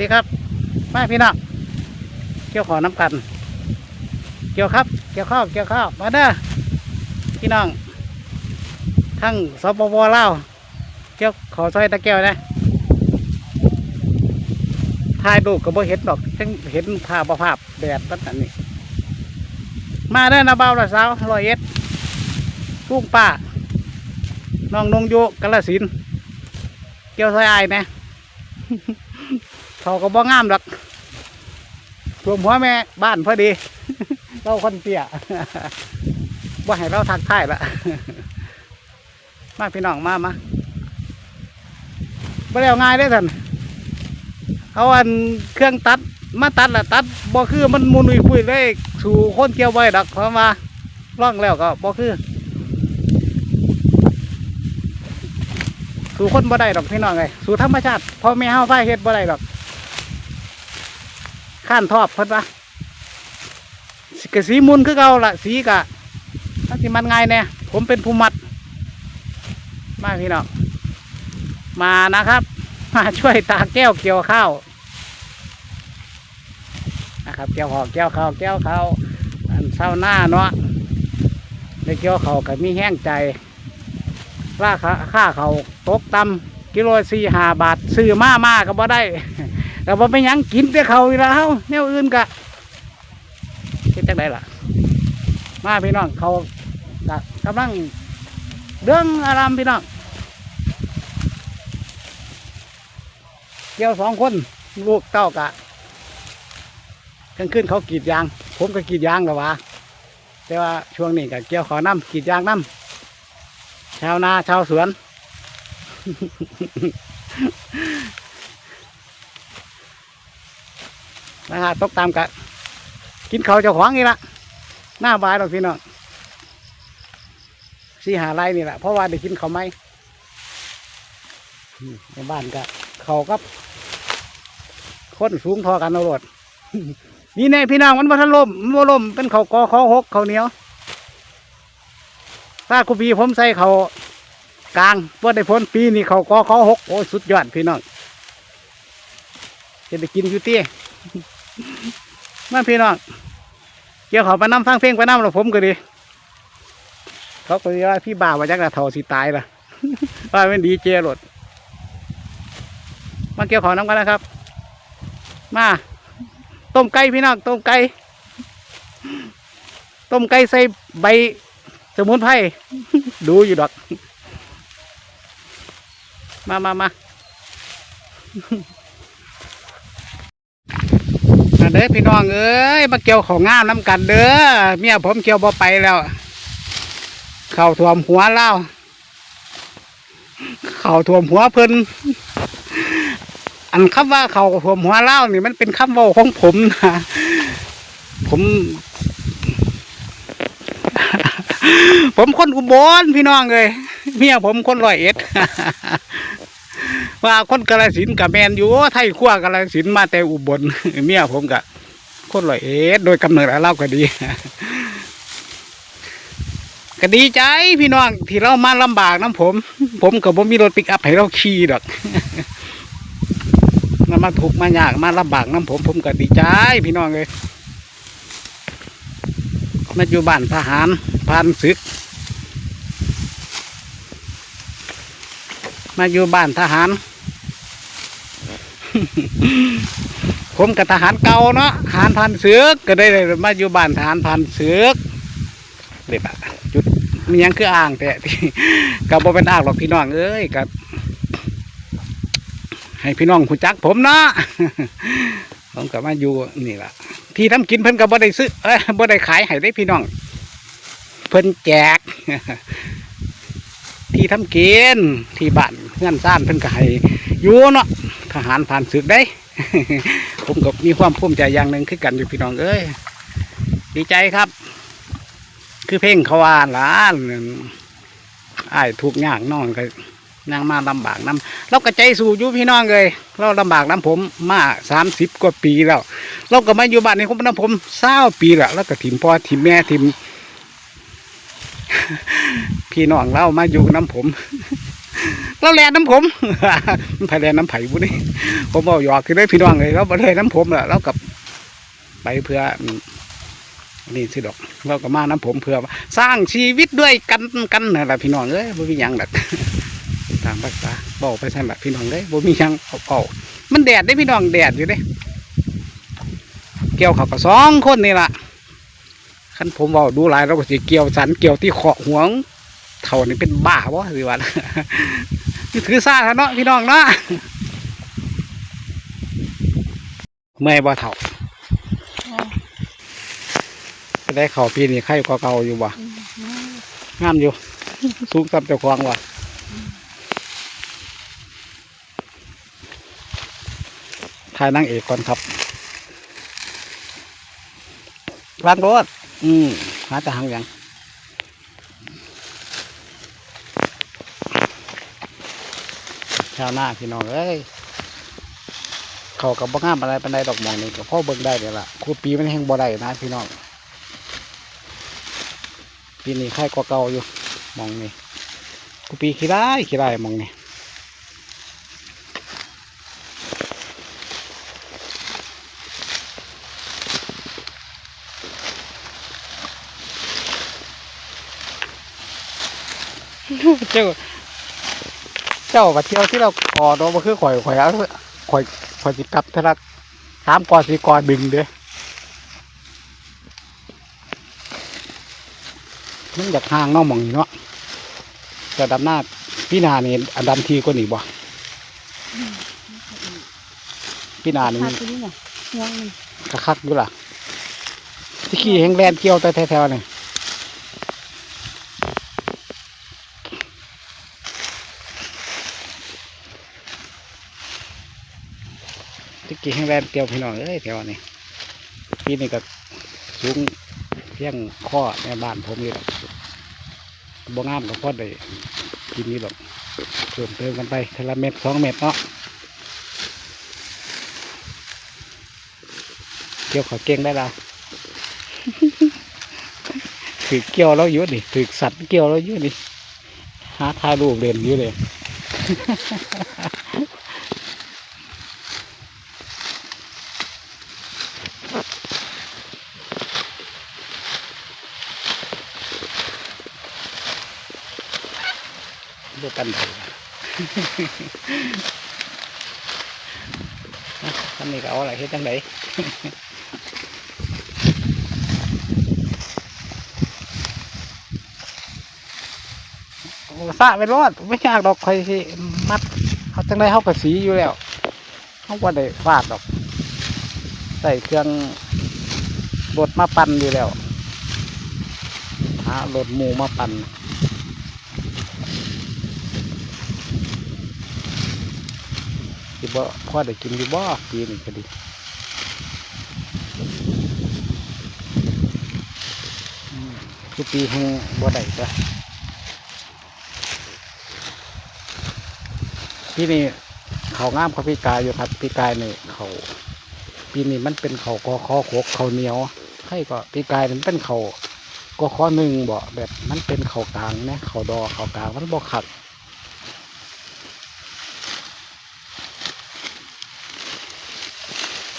ดีครับมาพี่น้องเกี่ยวขอน้ำกัน เกี่ยวครับ เกี่ยวข้าวเกี่ยวข้าวมาเด้อพี่น้องทั้งสปปลาวเกี่ยวขอซอยตะแก้วนะถ่ายรูปก็บ่เห็นดอกทั้งเห็นภาพภาพแดดตั้งแต่นี้มาเด้อนะเบาละสาวร้อยเอ็ดลุงป้าน้องนงโยกาลสินเกี่ยวซอยอายนะ เขาก็บ่งามดอกรวมหัวแม่บ้านพอดี เราคนเตี้ยว่าให้เราทักทายละมาพี่น้องมามาบ่ได้เอาง่ายได้ท่านเอาอันเครื่องตัดมาตัดละตัดบ่คือมันมุนุยปุยเลยสู่คนเกี่ยวไว้ดอกเพราะว่าร่องแล้วก็บ่คือสู่คนบ่ได้ดอกพี่น้องเลยสู่ธรรมชาติพ่อแม่เฮาไฟเฮ็ดบ่ได้ดอก ข้านทอบเพิ่นว่าสิกสีมุนคือเก่าละสีกะมันสิมันไง่ายแน่ผมเป็นผู้มัด มาพี่น้องมานะครับ มาช่วยตาแก้วเกี่ยวข้าวนะครับเกี่ยวหอกเกี่ยวข้าวเกี่ยวข้าวอันเศร้าหน้าเนาะได้เกี่ยวข้าวก็มีแห้งใจราคาค่าเขาตกต่ำกิโลสี่ห้าบาทซื้อมามาก็บ่ได้ แต่ว่าไม่ยังกินแต่เขาอีแล้วแนวอื่นกะคิดจังไดล่ะ มาพี่น้องเขากะกำลังเรื่องอารามพี่น้องเกี่ยวสองคนลูกเต้ากะกลางคืนเขากรีดยาง ผมก็กรีดยางแล้ววะแต่ว่าช่วงนี้ก็เกี่ยวขอน้ำกรีดยางน้ำชาวนาชาวสวน นะฮะตกตามกะกินเขาวเจ้าของนี่ละหน้าบายดอกพี่น้องสีหาไรนี่แหละเพราะว่าได้กินเขาไหมในบ้านก็เขากับคนสูงทอกันเอารดนี่แน่พี่น้องมันมาทันลมมันบ่ลมเป็นเขากอเขาหกเขาเหนียวถ้ากูปีผมใส่เขากลางว่าได้พ้นปีนี้เขาก็เขาหกโอ้ยสุดยอดพี่น้องจะได้กินอยู่เตี้ย มาพี่น้องเกี่ยวเขาไปน้ำฟังเพลงไปน้ำแล้วผมก็ดีเขาก็ดีว่าพี่บ่าวว่าจักระเทาสิตายล่ะว่าเป็นดีเจรถมาเกี่ยวเขาน้ำกันนะครับ มาต้มไก่พี่น้องต้มไก่ต้มไก่ใส่ใบสมุนไพรดูอยู่ดอก มามามา มาเด้อพี่น้องเอ้ยมาเกี่ยวของงามน้ำกันเด้อเมียผมเกี่ยวบ่ไปแล้ว เข่าท่วมหัวเล่าเข่าท่วมหัวเพิ่นอันคำว่าเข่าท่วมหัวเล่านี่มันเป็นคำเว่าของผมนะผมผมคนอุบลพี่น้องเลยเมียผมคนร้อยเอ็ด ว่าคนกาลสินกับแมนอยู่ไทยขั้วกาลสินมาแต่อุบลเมียผมกับคนร้อยเอ็ดโดยกำเนิดแล้วเราก็ดีก็ดีใจพี่น้องที่เรามาลำบากน้ำผม ผมกับผมมีรถปิกอัพให้เราขี่ดอกมันมาถูกมายากมาลำบากน้ำผม ผมก็ดีใจพี่น้องเลยมาอยู่บ้านทหารพรานศึก มาอยู่บ้านทหาร ผมกับทหารเก่าเนาะทหารพันศึกก็ได้เลยมาอยู่บ้านทหารพันศึกเด็กอะจุดมียังคืออ่างแต่กับบ่เป็นอ่างหรอกพี่น้องเอ้ยกับให้พี่น้องผู้จักผมเนาะผมกับมาอยู่นี่แหละที่ทำกินเพิ่นก็บ่ได้ซื้อเอ้ยบ่ได้ขายให้ได้พี่น้อง เพิ่นแจก ที่ทำกินที่บ้านเพื่อนซ่านเพิ่นก็ให้อยู่เนาะทหารผ่านศึกได้ ผมก็มีความภูมิใจอย่างหนึ่งคือกันอยู่พี่น้องเอ้ยดีใจครับ คือเพลงเขาวาหล้านอ้ายถูกยากน้องก็นางมาลำบากน้ำเราก็ใจสู้อยู่พี่น้องเลยเราลำบากน้ำผมมาสามสิบกว่าปีแล้ว เราก็มาอยู่บ้านนี้ผมน้ำผมเศร้าปีล้วแล้วก็ถิ่มพ่อถิ่มแม่ถิ่ม พี่น้องเรามาอยู่น้ำผม เราแลนน้ำผมมันไผแลนน้ำไผ่บุนี่ผมบอกหยอกคือได้พี่น้องเลยเราบ่ได้น้ำผมแหละเรากับไปเพื่อนี่สิดอก เราก็มาน้ำผมเพื่อสร้างชีวิตด้วยกันกันนั่แหละพี่น้องเอ้ยบ่มียังดอกตามภาษาบอกไปสั่นละพี่น้องเอ้ยบ่มียังเอาเอามันแดดได้พี่น้องแดดอยู่เด้เกี่ยวเขาก็สองคนนี่ล่ะคันผมเว่าดูหลายเราก็สิเกี่ยวสันเกี่ยวที่ขอหวง เท่านี้เป็นบ้าวะสิวะนี่ถือซาเนาะพี่น้องเนาะเมื่อยบ่เท่าจะได้เข่าปีนี้ไข่กว่าเก่าอยู่บ่งามอยู่สูงต่ำเจ้าควางว่ะถ่ายนางเอกก่อนครับวางรถอืมหาแต่หางย่าง ชาวนาพี่น้องเอ้ยเขากับบ่งามอะไรปันไดดอกหมองนี่กับพ่อเบิ่งได้เดี๋ยวละคูปีมันแห้งบ่ได้นะพี่น้องปีนี้ไข่กว่าเก่าอยู่มองนี่คูปีขี้ได้ขี้ได้มองนี่เจ้า เจ้ามาเที่ยวที่เราขอเนาะมาคือข่อยข่อยเอาข่อยข่อยสิกลับเทาละสามกอสี่กอดึงเด้อมันอยากห่างเน้องมองนี่เนาะแต่ดำหน้าพี่นานี่อันดำทีก็หนีบ่พี่นานี่ขาดตัวนี้เนี่ยห่วงหนึ่งกระคักอยู่ล่ะที่ขี่แห้งแลนเกี่ยวแต่แถวๆนี่ ที่ขี่แห้งแลนเกี่ยวพี่น้องเอ้ยแถวนี้พี่นี่ก็สูงเพียงข้อในบ้านผมนี่หรอกบ่งามกับพ่อได้กินนี่หรอกเพิ่มเติมกันไปเทละเม็ดสองเม็ดเนาะเกี่ยวขาเก่งได้ละถือเกี่ยวแล้วอยู่ดิถือสัตว์เกี่ยวแล้วอยู่ดิหาทายรูปเด่นอยู่เลย ดูกันเลยท่านนี้ก็เอาอะไรเฮ็ดจังไดสะไปรอดไม่ยากดอกใครสิมัดเขาจังไดเขาก็สีอยู่แล้วเขาว่าได้ฟาดดอก ใส่เครื่องรถมาปั่นอยู่แล้วหารถหมูมาปั่น สิบ่พอได้กินอยู่บ่ปีนี้ก็ดีอืมคือปีแห่งบ่ได้จ้ะที่นี่เขางามเขาพี่กายอยู่ครับพี่กายนี่เขาปีนี้มันเป็นเขากอคอโขกเขาเหนียวให้ก็พี่กายมันเป็นเขากอคอหนึ่งบ่แบบมันเป็นเขากลางนะเขาดอเขากลางมันบ่ขัด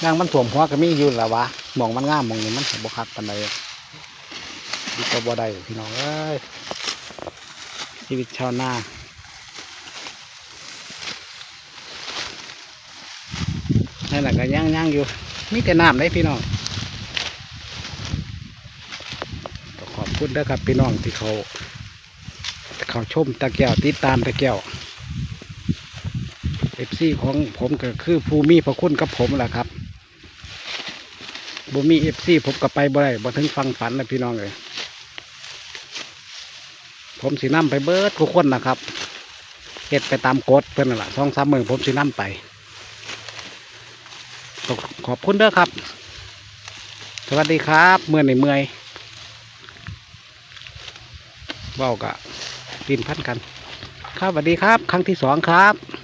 นางมันถ่วมหัวก็มีอยู่แล้ววะมองมันง่ามมองนี้มันบ่ขัดปานใดดีก็บ่ได้พี่น้องเอ้ยชีวิตชาวนานั่นแหละก็ย่างย่างอยู่มีแต่น้ำได้พี่น้องขอบคุณนะครับพี่น้องที่เขา เขาชมตะแก้วติดตามตะแก้วเอฟซีของผมก็คือภูมิพระคุณกับผมแหละครับ บ่มีเอฟซีผมก็ไปบ่ได้บ่ถึงฟังฝันนะพี่น้องเลยผมสีน้ำไปเบิร์ดทุกคนนะครับเฮ็ดไปตามกฎเพื่อนนั่นแหละสองสามหมือผมสีน้ำไป ขอบคุณเด้อครับ สวัสดีครับเมื่อในเมื่อยเว้ากะปีนพันกัน ครับสวัสดีครับ ครั้งที่สองครับ